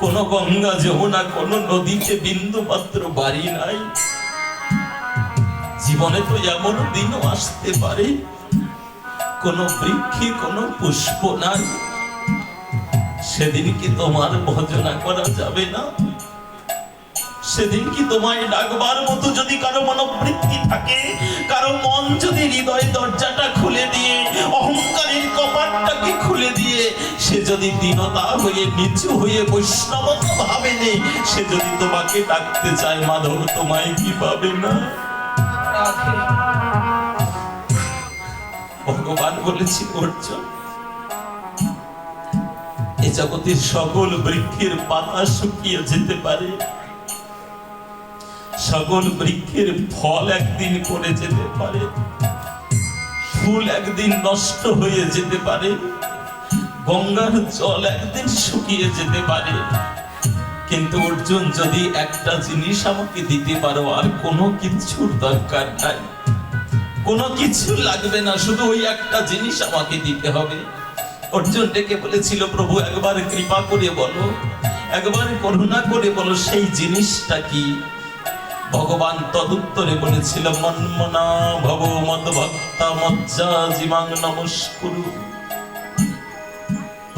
কোন গঙ্গা যমুনা, কোন নদীতে বিন্দু মাত্র বাড়ি নাই। জীবনে তো এমন দিনও আসতে পারে, কোন বৃক্ষে কোন পুষ্প নাই। সেদিন কি তোমার ভজনা করা যাবে না? সেদিন কি তোমায় ডাকবার মতো যদি কারও মনোবৃত্তি থাকে, কারও মন যদি হৃদয় দরজাটা খুলে দিয়ে সে যদি দীনতা হয়ে, নিচু হয়ে বৈষ্ণবত ভাবে নেই সে যদি তোমাকে ডাকতে চায়, মাধব তোমায় কি পাবে না? ভগবান বলেছি, অর্জুন, এ জগতের সকল বৃক্ষের পাতা শুকিয়ে যেতে পারে। সকল বৃক্ষের ফল একদিন পড়ে যেতে পারে। ফুল একদিন নষ্ট হয়ে যেতে পারে। গঙ্গার জল একদিন শুকিয়ে যেতে পারে। কিন্তু অর্জুন, যদি একটা জিনিস আমাকে দিতে পারো, আর কোনো কিছুর দরকার নাই। কোনো কিছু লাগবে না, শুধু ওই একটা জিনিস আমাকে দিতে হবে। অর্জুন ডেকে বলেছিল, প্রভু, একবার কৃপা করে বলো। একবার করুণা করে বলো, সেই জিনিসটা কি? ভগবান তদুত্তরে বলেছিল, মন্মনা ভব মদ ভক্তা মজ্জা জীবাং নমস্কুরু।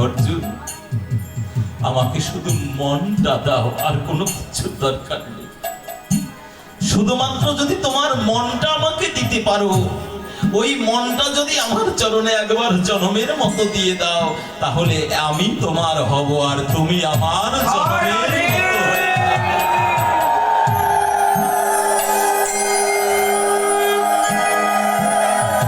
অর্জুন, আমাকে শুধু মনটা দাও আর কোনো কিছু দরকার নেই। শুধুমাত্র যদি তোমার মনটা আমাকে দিতে পারো, ওই মনটা যদি আমার চরণে একবার জনমের মতো দিয়ে দাও, তাহলে আমি তোমার হব আর তুমি আমার জনমের